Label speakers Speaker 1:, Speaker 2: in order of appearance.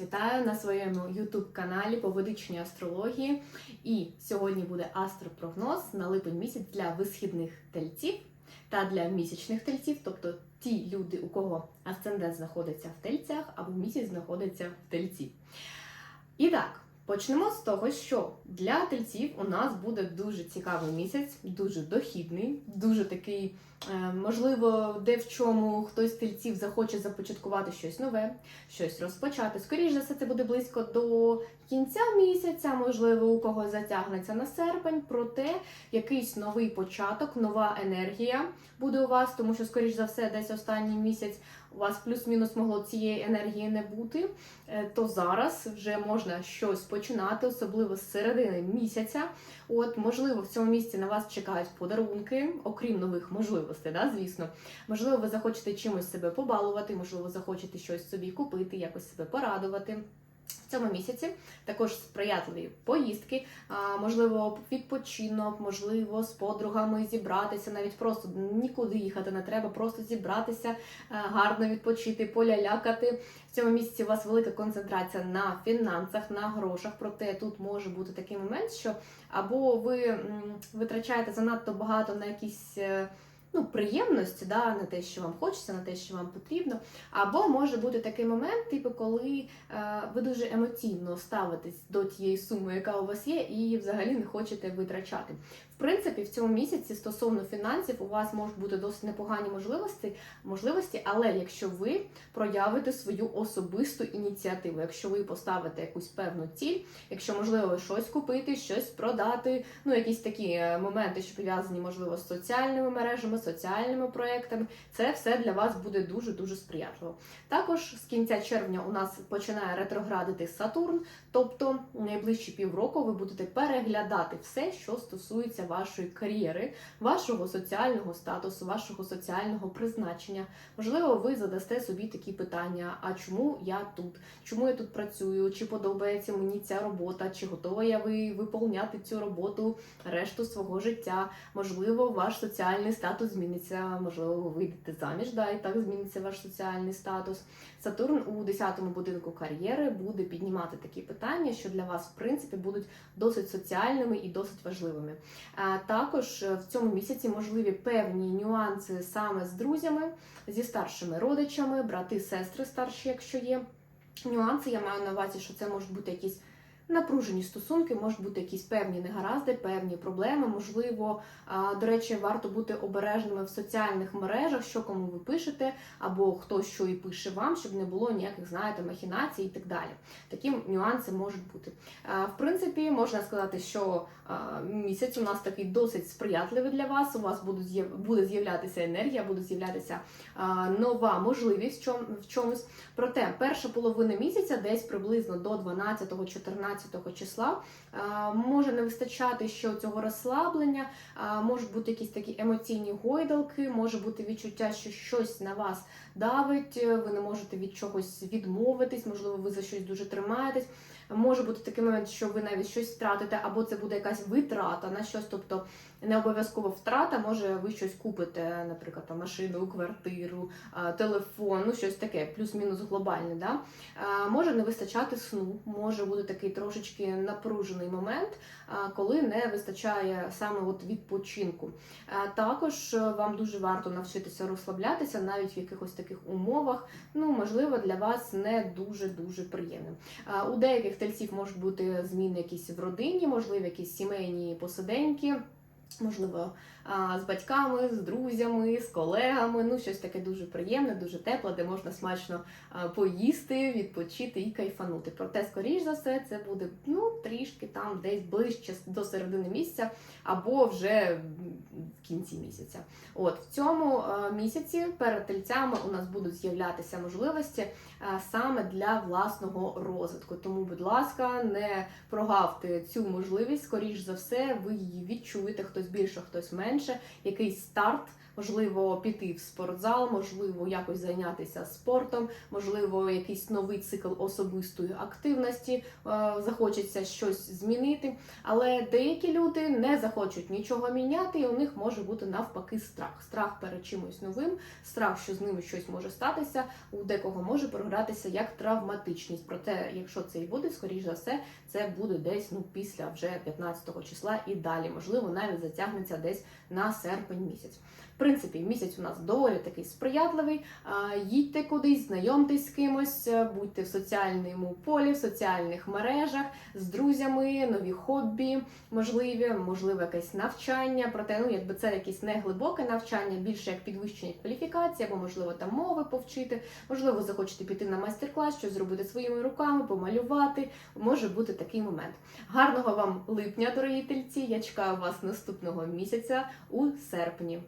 Speaker 1: Вітаю на своєму youtube каналі по ведичній астрології. І сьогодні буде астропрогноз на липень місяць для висхідних тельців та для місячних тельців, тобто ті люди, у кого асцендент знаходиться в тельцях або місяць знаходиться в тельці. І так, почнемо з того, що для тельців у нас буде дуже цікавий місяць, дуже дохідний, дуже такий. Е, Можливо, де в чому хтось з тельців захоче започаткувати щось нове, щось розпочати. Скоріше за все, це буде близько до кінця місяця, можливо, у когось затягнеться на серпень, проте якийсь новий початок, нова енергія буде у вас, тому що, скоріш за все, десь останній місяць у вас плюс-мінус могло цієї енергії не бути. Е, То зараз вже можна щось починати, особливо з середини місяця. От, можливо, в цьому місці на вас чекають подарунки, окрім нових можливостей, да, звісно. Можливо, ви захочете чимось себе побалувати, можливо, захочете щось собі купити, якось себе порадувати. В цьому місяці також сприятливі поїздки, можливо, відпочинок, можливо, з подругами зібратися, навіть просто нікуди їхати не треба, просто зібратися, е, гарно відпочити, полялякати. В цьому місяці у вас велика концентрація на фінансах, на грошах. Проте тут може бути такий момент, що або ви витрачаєте занадто багато на якісь. Ну, приємності, да, на те, що вам хочеться, на те, що вам потрібно. Або може бути такий момент, типу, коли е, ви дуже емоційно ставитесь до тієї суми, яка у вас є, і взагалі не хочете витрачати. В принципі, в цьому місяці стосовно фінансів у вас можуть бути досить непогані можливості, можливості, але якщо ви проявите свою особисту ініціативу, якщо ви поставите якусь певну ціль, якщо можливо щось купити, щось продати, ну якісь такі е, моменти, що пов'язані можливо з соціальними мережами, соціальними проектами, це все для вас буде дуже дуже сприятливо. Також з кінця червня у нас починає ретроградити Сатурн, тобто найближчі півроку ви будете переглядати все, що стосується вашої кар'єри, вашого соціального статусу, вашого соціального призначення. Можливо, ви задасте собі такі питання: а чому я тут? Чому я тут працюю? Чи подобається мені ця робота? Чи готова я ви виповняти цю роботу решту свого життя? Можливо, ваш соціальний статус зміниться, можливо, ви вийдете заміж, да, і так зміниться ваш соціальний статус. Сатурн у 10-му будинку кар'єри буде піднімати такі питання, що для вас, в принципі, будуть досить соціальними і досить важливими. А також е, в цьому місяці можливі певні нюанси саме з друзями, зі старшими родичами, брати, сестри старші, якщо є. Нюанси я маю на увазі, що це можуть бути якісь напружені стосунки, можуть бути якісь певні негаразди, певні проблеми. Можливо, до речі, варто бути обережними в соціальних мережах, що кому ви пишете, або хто що і пише вам, щоб не було ніяких, знаєте, махінацій і так далі. Такі нюанси можуть бути. В принципі, можна сказати, що місяць у нас такий досить сприятливий для вас. У вас буде з'являтися енергія, буде з'являтися нова можливість в чомусь. Проте перша половина місяця, десь приблизно до 12-14 числа, може не вистачати ще цього розслаблення, можуть бути якісь такі емоційні гойдалки, може бути відчуття, що щось на вас давить, е, ви не можете від чогось відмовитись, можливо, ви за щось дуже тримаєтесь. Може бути такий момент, що ви навіть щось втратите, або це буде якась витрата на щось, тобто не обов'язково втрата, може ви щось купите, наприклад, там, машину, квартиру, телефон, ну щось таке, плюс-мінус глобальне. Да? Може не вистачати сну, може бути такий трошечки напружений момент, коли не вистачає саме от відпочинку. Також е, вам дуже варто навчитися розслаблятися навіть в якихось таких умовах, ну можливо, для вас не дуже дуже приємним. У деяких тельців можуть бути зміни якісь в родині, можливо, якісь сімейні посиденьки. Можливо, з батьками, з друзями, з колегами. Ну, щось таке дуже приємне, дуже тепле, де можна смачно поїсти, відпочити і кайфанути. Проте, скоріш за все, це буде ну, трішки там десь ближче до середини місяця або вже в кінці місяця. От в цьому місяці перед тельцями у нас будуть з'являтися можливості саме для власного розвитку. Тому, будь ласка, не прогавте цю можливість. Скоріш за все, ви її відчуєте хтось більше, хтось менше. якийсь старт. Можливо, піти в спортзал, можливо, якось зайнятися спортом, можливо, якийсь новий цикл особистої активності е, захочеться щось змінити. Але деякі люди не захочуть нічого міняти, і у них може бути навпаки страх. Страх перед чимось новим, страх, що з ними щось може статися. У декого може програтися як травматичність. Проте, якщо це і буде, скоріш за все, це буде десь ну після вже 15 числа і далі. Можливо, навіть затягнеться десь на серпень місяць. В принципі, місяць у нас доволі такий сприятливий. Їдьте кудись, знайомтесь з кимось, е, будьте в соціальному полі, в соціальних мережах з друзями, нові хобі, можливі, можливо, якесь навчання. Проте, ну якби це якесь не глибоке навчання, більше як підвищення кваліфікації, або можливо там мови повчити. Можливо, захочете піти на майстер-клас, щось зробити своїми руками, помалювати. Може бути такий момент. Гарного вам липня, дорогі тельці! Я чекаю вас наступного місяця у серпні.